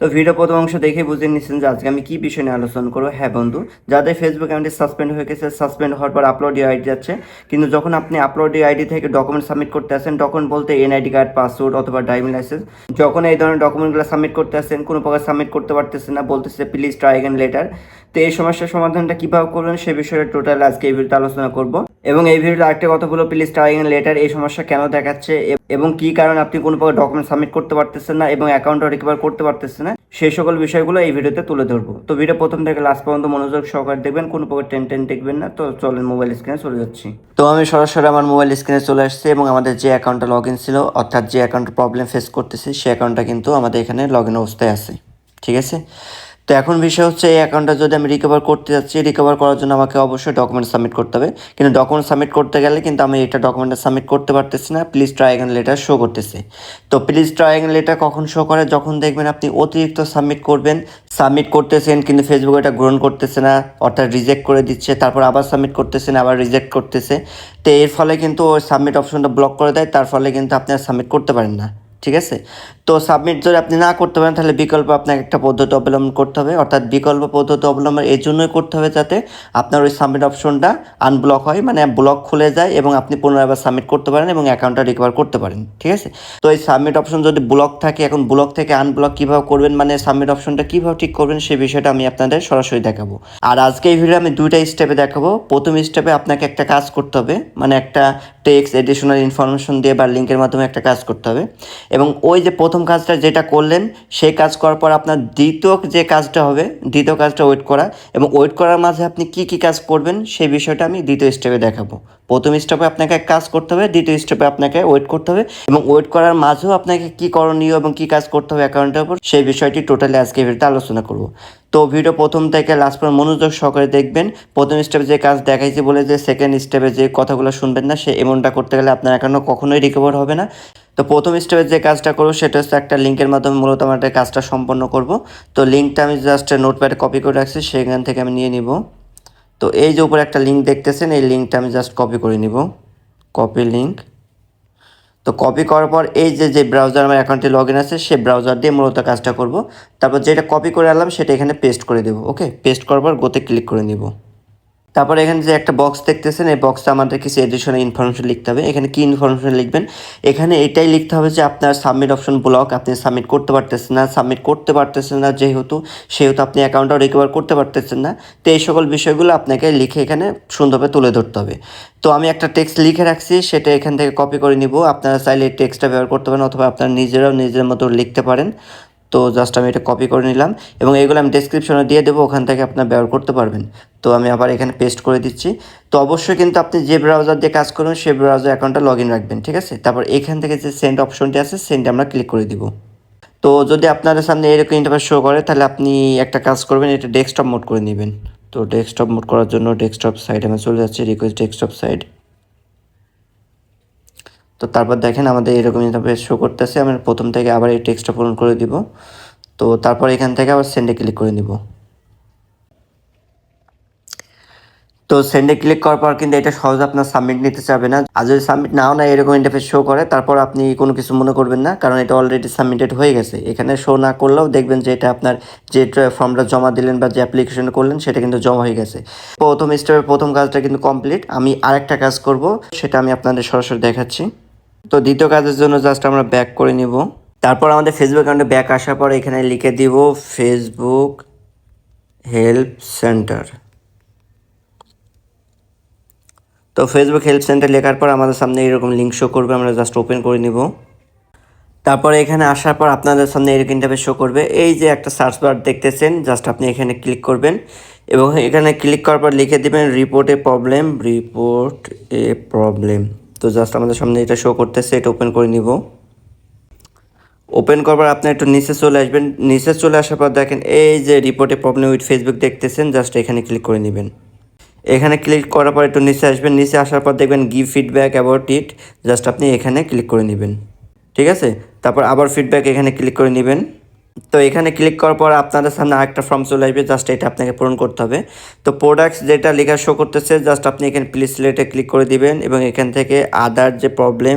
তো ভিডিও প্রথম অংশ দেখে বুঝে নিচ্ছেন যে আজকে আমি কি বিষয় নিয়ে আলোচনা করব। হ্যাঁ বন্ধু, যাদের ফেসবুক অ্যাকাউন্টে সাসপেন্ড হয়ে গেছে সাসপেন্ড হওয়ার পর আপলোড আইডি যাচ্ছে। কিন্তু যখন আপনি আপলোড আইডি থেকে ডকুমেন্ট সাবমিট করতে আসেন, তখন বলতে এনআইডি কার্ড পাসওয়ার্ড অথবা ড্রাইভিং লাইসেন্স যখন এই ধরনের ডকুমেন্টগুলো সাবমিট করতে আসেন, কোনো প্রকার সাবমিট করতে পারতেছেন না, বলতেছে প্লিজ ট্রাই অ্যাগেন লেটার তো এই সমস্যার সমাধানটা কীভাবে করবেন, সে বিষয়ে টোটাল আজকে এই ভিডিওতে আলোচনা করব। এবং এই ভিডিওতে আরেকটা কথা বলব প্লিজ অ্যাগেন লেটার এই সমস্যা কেন দেখাচ্ছে এবং কি কারণে আপনি কোনো প্রকার ডকুমেন্ট সাবমিট করতে পারতেছেন না এবং অ্যাকাউন্টও রিকভার করতে পারতেছেন না সেই সকল বিষয়গুলো এই ভিডিওতে তুলে ধরবো। তো ভিডিও প্রথম থেকে লাস্ট পর্যন্ত মনোযোগ সহকারে দেখবেন, কোনো প্রকার টেন টেন দেখবেন না। তো চলেন মোবাইল স্ক্রিনে চলে যাচ্ছি। তো আমি সরাসরি আমার মোবাইল স্ক্রিনে চলে আসছি এবং আমাদের যে অ্যাকাউন্টটা লগ ইন ছিল, অর্থাৎ যে অ্যাকাউন্টের প্রবলেম ফেস করতেছি সেই অ্যাকাউন্টটা কিন্তু আমাদের এখানে লগ ইন অবস্থায় আছে। ঠিক আছে? তো এখন বিষয় হচ্ছে এই অ্যাকাউন্টটা যদি আমি রিকভার করতে যাচ্ছি রিকভার করার জন্য আমাকে অবশ্যই ডকুমেন্ট সাবমিট করতে হবে। কিন্তু ডকুমেন্ট সাবমিট করতে গেলে কিন্তু আমি এটা ডকুমেন্টটা সাবমিট করতে পারতেছি না please try again later show করতেছে। তো প্লিজ ট্রাই অ্যাগেন লেটার কখন শো করে, যখন দেখবেন আপনি অতিরিক্ত সাবমিট করবেন সাবমিট করতেছেন কিন্তু ফেসবুক এটা গ্রহণ করতেছে না, অর্থাৎ রিজেক্ট করে দিচ্ছে, তারপর আবার সাবমিট করতেছেন, আবার রিজেক্ট করতেছে। তো এর ফলে কিন্তু ওই সাবমিট অপশনটা ব্লক করে দেয়, তার ফলে কিন্তু আপনি আর সাবমিট করতে পারেন না, ঠিক আছে? তো সাবমিট যদি আপনি না করতে পারেন, তাহলে বিকল্প আপনাকে একটা পদ্ধতি অবলম্বন করতে হবে। অর্থাৎ বিকল্প পদ্ধতি অবলম্বন এই জন্যই করতে হবে যাতে আপনার ওই সাবমিট অপশনটা আনব্লক হয় মানে ব্লক খুলে যায় এবং আপনি পুনরায় আবার সাবমিট করতে পারেন এবং অ্যাকাউন্টটা রিকভার করতে পারেন। ঠিক আছে? তো এই সাবমিট অপশন যদি ব্লক থাকে, এখন ব্লক থেকে আনব্লক কীভাবে করবেন মানে সাবমিট অপশনটা কীভাবে ঠিক করবেন সেই বিষয়টা আমি আপনাদের সরাসরি দেখাবো। আর আজকে এই ভিডিও আমি দুইটা স্টেপে দেখাবো। প্রথম স্টেপে আপনাকে একটা কাজ করতে হবে মানে একটা টেক্সট এডিশনাল ইনফরমেশন দিয়ে বা লিঙ্কের মাধ্যমে একটা কাজ করতে হবে। এবং ওই যে প্রথম কাজটা যেটা করলেন, সেই কাজ করার পর আপনার দ্বিতীয় যে কাজটা হবে, দ্বিতীয় কাজটা ওয়েট করা এবং ওয়েট করার মাঝে আপনি কি কি কাজ করবেন, সেই বিষয়টা আমি দ্বিতীয় স্টেপে দেখাবো। প্রথম স্টেপে আপনাকে কাজ করতে হবে, দ্বিতীয় স্টেপে আপনাকে ওয়েট করতে হবে এবং ওয়েট করার মাঝেও আপনাকে কি করণীয় এবং কি কাজ করতে হবে অ্যাকাউন্টের উপর, সেই বিষয়টি টোটালি আজকে ভিডিওতে আলোচনা করব। তো ভিডিও প্রথম থেকে লাস্ট পর্যন্ত মনোযোগ সহকারে দেখবেন। প্রথম স্টেপে যে কাজ দেখাইছি বলে যে সেকেন্ড স্টেপে যে কথাগুলো শুনবেন না, সে এমনটা করতে গেলে আপনার অ্যাকাউন্ট কখনোই রিকভার হবে না। তো প্রথম স্টেপে যে কাজটা করব, সেটা হচ্ছে একটা লিঙ্কের মাধ্যমে মূলত আমার কাজটা সম্পন্ন করব। তো লিঙ্কটা আমি জাস্ট নোটপ্যাডে কপি করে রাখছি, সেখান থেকে আমি নিয়ে নিব। তো এই যে উপরে একটা লিঙ্ক দেখতেছেন, এই লিঙ্কটা আমি জাস্ট কপি করে নিব। কপি লিঙ্ক তো কপি করার পর এই যে যে ব্রাউজার আমার অ্যাকাউন্টে লগ ইন আছে সেই ব্রাউজার দিয়ে মূলত কাজটা করব। তারপর যেটা কপি করে আনলাম, সেটা এখানে পেস্ট করে দেবো ওকে পেস্ট করার পর গোতে ক্লিক করে নিব। তারপর এখানে যে একটা বক্স দেখতেছেন, এই বক্সে আমাদের কিছু এডিশনাল ইনফরমেশন লিখতে হবে। এখানে কি ইনফরমেশন লিখবেন? এখানে এটাই লিখতে হবে যে আপনার সাবমিট অপশন ব্লক আপনি সাবমিট করতে পারতেছেন না সাবমিট করতে পারতেছেন না যেহেতু, সেহেতু আপনি অ্যাকাউন্টটাও রিকভার করতে পারতেছেন না। তো এই সকল বিষয়গুলো আপনাকে লিখে এখানে সুন্দরভাবে তুলে ধরতে হবে। তো আমি একটা টেক্সট লিখে রাখছি, সেটা এখান থেকে কপি করে নিব। আপনারা চাইলে এই টেক্সটটা ব্যবহার করতে পারেন, অথবা আপনারা নিজেরাও নিজের মতো লিখতে পারেন। তো জাস্ট আমি এটা কপি করে নিলাম এবং এগুলো আমি ডেসক্রিপশনে দিয়ে দেবো, ওখান থেকে আপনার ব্যবহার করতে পারবেন। তো আমি আবার এখানে পেস্ট করে দিচ্ছি। তো অবশ্যই কিন্তু আপনি যে ব্রাউজার দিয়ে কাজ করবেন, সেই ব্রাউজার অ্যাকাউন্টটা লগ ইন রাখবেন, ঠিক আছে? তারপর এখান থেকে যে সেন্ড অপশনটি আছে সেন্ডে আমরা ক্লিক করে দিব। তো যদি আপনাদের সামনে এরকম ইন্টারফেস শো করে, তাহলে আপনি একটা কাজ করবেন, এটা ডেস্কটপ মোড করে নেবেন। তো ডেস্কটপ মোড করার জন্য ডেস্কটপ সাইড আমি চলে যাচ্ছি রিকোয়েস্ট ডেস্কটপ সাইড তো তারপর দেখেন আমাদের এরকম ইন্টারফেস শো করতেছে, আমি প্রথম থেকে আবার এই টেক্সটটা পূরণ করে দিব। তো তারপর এখান থেকে আবার সেন্ডে ক্লিক করে নিব। তো সেন্ডে ক্লিক করার পর কিন্তু এটা সহজে আপনার সাবমিট নিতে চাবে না। আর যদি সাবমিট নাও না এরকম ইন্টারফেস শো করে, তারপর আপনি কোনো কিছু মনে করবেন না, কারণ এটা অলরেডি সাবমিটেড হয়ে গেছে। এখানে শো না করলেও দেখবেন যে এটা আপনার যে ফর্মটা জমা দিলেন বা যে অ্যাপ্লিকেশন করলেন, সেটা কিন্তু জমা হয়ে গেছে। প্রথম স্টেপের প্রথম কাজটা কিন্তু কমপ্লিট আমি আরেকটা কাজ করব, সেটা আমি আপনাদের সরাসরি দেখাচ্ছি। তো দ্বিতীয় কাজের জন্য জাস্ট আমরা ব্যাক করে নিব। তারপর আমাদের ফেসবুক অ্যাকাউন্টে ব্যাক আসার পর এখানে লিখে দিব ফেসবুক হেল্প সেন্টার তো ফেসবুক হেল্প সেন্টার লেখার পর আমাদের সামনে এরকম লিঙ্ক শো করবে, আমরা জাস্ট ওপেন করে নিব। তারপরে এখানে আসার পর আপনাদের সামনে এরকম ইন্টারফেস শো করবে। এই যে একটা সার্চ বার দেখতেছেন জাস্ট আপনি এখানে ক্লিক করবেন এবং এখানে ক্লিক করার পর লিখে দিবেন report problem report a problem তো জাস্ট আমাদের সামনে এটা শো করতেছে, এটা ওপেন করে নিব। ওপেন করবার আপনি একটু নিচে চলে আসবেন। নিচে চলে আসার পর দেখেন, এই যে রিপোর্টে প্রবলেম উইথ ফেসবুক দেখতেছেন জাস্ট এখানে ক্লিক করে নেবেন। এখানে ক্লিক করার পর একটু নিচে আসবেন। নিচে আসার পর দেখবেন give feedback about it just আপনি এখানে ক্লিক করে নেবেন। ঠিক আছে? তারপর আবার ফিডব্যাক এখানে ক্লিক করে নেবেন। তো এখানে ক্লিক করার পর আপনাদের সামনে আরেকটা ফর্ম চলে আসবে জাস্ট এটা আপনাকে পূরণ করতে হবে। তো প্রোডাক্টস যেটা লেখা শো করতেছে জাস্ট আপনি এখানে প্লিজ সিলেটে ক্লিক করে দিবেন এবং এখান থেকে আদার যে প্রবলেম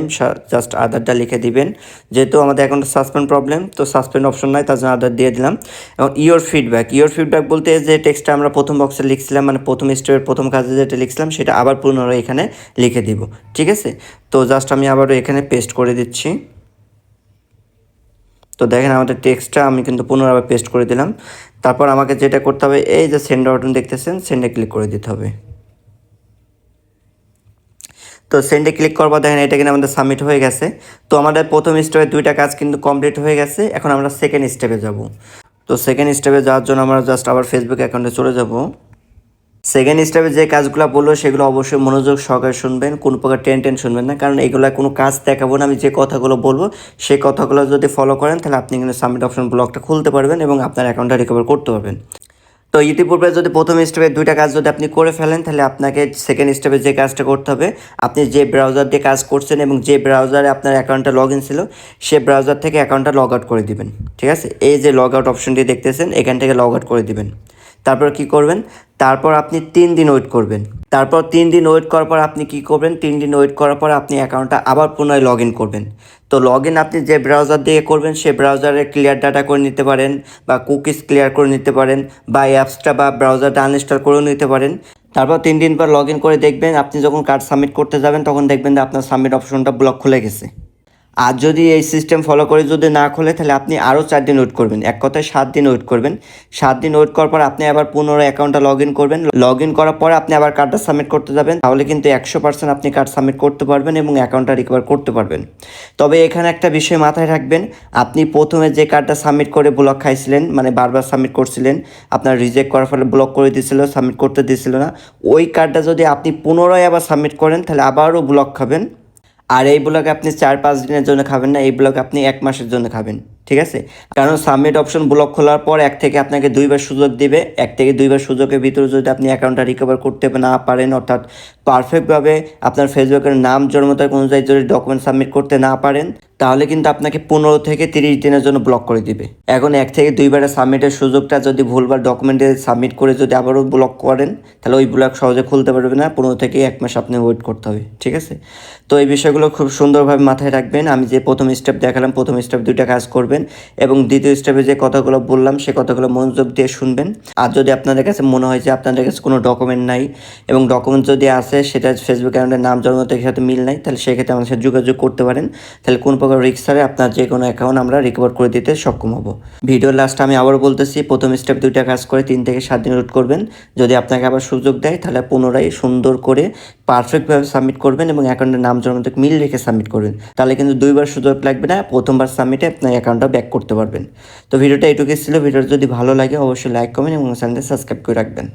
জাস্ট আদারটা লিখে দিবেন। যেহেতু আমাদের এখন সাসপেন্ড প্রবলেম তো সাসপেন্ড অপশন নাই, তার জন্য আদার দিয়ে দিলাম। এবং ইওর ফিডব্যাক ইওর ফিডব্যাক বলতে যে টেক্সটটা আমরা প্রথম বক্সে লিখছিলাম মানে প্রথম স্টেপের প্রথম কাজে যেটা লিখছিলাম, সেটা আবার পুনরায় এখানে লিখে দিব। ঠিক আছে? তো জাস্ট আমি আবারও এখানে পেস্ট করে দিচ্ছি। তো দেখেন আমাদের টেক্সটটা আমি কিন্তু পুনরায় পেস্ট করে দিলাম। তারপর আমাকে যেটা করতে হবে, এই যে সেন্ড বাটন দেখতেছেন সেন্ডে ক্লিক করে দিতে হবে। তো সেন্ডে ক্লিক করব দেখেন এটা কিন্তু আমাদের সাবমিট হয়ে গেছে। তো আমাদের প্রথম স্টেপে দুইটা কাজ কিন্তু কমপ্লিট হয়ে গেছে। এখন আমরা সেকেন্ড স্টেপে যাব। তো সেকেন্ড স্টেপে যাওয়ার জন্য আমরা জাস্ট আবার ফেসবুক অ্যাকাউন্টে চলে যাব। সেকেন্ড স্টেপে যে কাজগুলো বলল, সেগুলো অবশ্যই মনোযোগ সহকারে শুনবেন। কোনো প্রকার টেন টেন শুনবেন না, কারণ এগুলো কোনো কাজ দেখাবো না। আমি যে কথাগুলো বলব, সেই কথাগুলো যদি ফলো করেন, তাহলে আপনি কিন্তু সাবমিট অপশন ব্লকটা খুলতে পারবেন এবং আপনার অ্যাকাউন্টটা রিকভার করতে পারবেন। তো ইতিপূর্বে যদি প্রথম স্টেপে দুইটা কাজ যদি আপনি করে ফেলেন, তাহলে আপনাকে সেকেন্ড স্টেপে যে কাজটা করতে হবে, আপনি যে ব্রাউজার দিয়ে কাজ করছেন এবং যে ব্রাউজারে আপনার অ্যাকাউন্টটা লগ ইন ছিল, সে ব্রাউজার থেকে অ্যাকাউন্টটা লগ আউট করে দিবেন। ঠিক আছে? এই যে লগ আউট অপশনটি দেখতেছেন, এখান থেকে লগ আউট করে দিবেন। তারপর কি করবেন? তারপর আপনি তিন দিন ওয়েট করবেন। তারপর তিন দিন ওয়েট করার পর আপনি কি করবেন? তিন দিন ওয়েট করার পর আপনি অ্যাকাউন্টটা আবার পুনরায় লগ ইন করবেন। তো লগ ইন আপনি যে ব্রাউজার দিয়ে করবেন, সে ব্রাউজারে ক্লিয়ার ডাটা করে নিতে পারেন বা কুকিজ ক্লিয়ার করে নিতে পারেন বা অ্যাপসটা বা ব্রাউজারটা আনইনস্টল করেও নিতে পারেন। তারপর তিন দিন পর লগ ইন করে দেখবেন, আপনি যখন কার্ড সাবমিট করতে যাবেন, তখন দেখবেন যে আপনার সাবমিট অপশনটা ব্লক খুলে গেছে। আর যদি এই সিস্টেম ফলো করে যদি না খোলে, তাহলে আপনি আরও চার দিন ওয়েট করবেন। এক কথায় সাত দিন ওয়েট করবেন। সাত দিন ওয়েট করার পর আপনি আবার পুনরায় অ্যাকাউন্টটা লগ ইন করবেন। লগ ইন করার পরে আপনি আবার কার্ডটা সাবমিট করতে যাবেন। তাহলে কিন্তু একশো পার্সেন্ট আপনি কার্ড সাবমিট করতে পারবেন এবং অ্যাকাউন্টটা রিকভার করতে পারবেন। তবে এখানে একটা বিষয় মাথায় রাখবেন। আপনি প্রথমে যে কার্ডটা সাবমিট করে ব্লক খাইছিলেন মানে বারবার সাবমিট করছিলেন, আপনার রিজেক্ট করার ফলে ব্লক করে দিয়েছিল সাবমিট করতে দিয়েছিল না, ওই কার্ডটা যদি আপনি পুনরায় আবার সাবমিট করেন, তাহলে আবারও ব্লক খাবেন। আর এই ব্লগ আপনি চার পাঁচ দিনের জন্য খাবেন না, এই ব্লগ আপনি এক মাসের জন্য খাবেন। ঠিক আছে? কারণ সাবমিট অপশন ব্লক খোলার পর এক থেকে আপনাকে দুইবার সুযোগ দিবে। এক থেকে দুইবার সুযোগের ভিতরে যদি আপনি অ্যাকাউন্টটা রিকভার করতে না পারেন, অর্থাৎ পারফেক্টভাবে আপনার ফেসবুকের নাম জন্মতার অনুযায়ী যদি ডকুমেন্ট সাবমিট করতে না পারেন, তাহলে কিন্তু আপনাকে পনেরো থেকে তিরিশ দিনের জন্য ব্লক করে দিবে। এখন এক থেকে দুইবারের সাবমিটের সুযোগটা যদি ভুলবার ডকুমেন্টে সাবমিট করে যদি আবারও ব্লক করেন, তাহলে ওই ব্লক সহজে খুলতে পারবে না। পনেরো থেকে এক মাস আপনি ওয়েট করতে হবে, ঠিক আছে? তো এই বিষয়গুলো খুব সুন্দরভাবে মাথায় রাখবেন। আমি যে প্রথম স্টেপ দেখালাম, প্রথম স্টেপ দুইটা কাজ করবেন এবং দ্বিতীয় স্টেপে যে কথাগুলো বললাম, সে কথাগুলো মনোযোগ দিয়ে শুনবেন। আর যদি আপনাদের কাছে মনে হয় যে আপনাদের কাছে কোনো ডকুমেন্ট নাই এবং ডকুমেন্ট যদি আসে সেটা ফেসবুক অ্যাকাউন্টের নাম, জন্ম তারিখের সাথে মিল নাই, তাহলে সেক্ষেত্রে আমাদের সাথে যোগাযোগ করতে পারেন। তাহলে কোন প্রকার রিক্স ছাড়ে আপনার যে কোনো অ্যাকাউন্ট আমরা রিকভার করে দিতে সক্ষম হব। ভিডিও লাস্ট আমি আবার বলতেছি, প্রথম স্টেপ দুইটা কাজ করে তিন থেকে সাত দিন রুট করবেন। যদি আপনাকে আবার সুযোগ দেয়, তাহলে পুনরায় সুন্দর করে পারফেক্টভাবে সাবমিট করবেন এবং অ্যাকাউন্টের নাম, জন্ম মিল রেখে সাবমিট করবেন। তাহলে কিন্তু দুইবার সুযোগ লাগবে না, প্রথমবার সাবমিটে আপনার অ্যাকাউন্টটা ব্যাক করতে পারবেন। তো ভিডিওটা এটুকু ছিল। ভিডিওটা যদি ভালো লাগে, অবশ্যই লাইক কমেন্ট এবং চ্যানেলটা সাবস্ক্রাইব করে রাখবেন।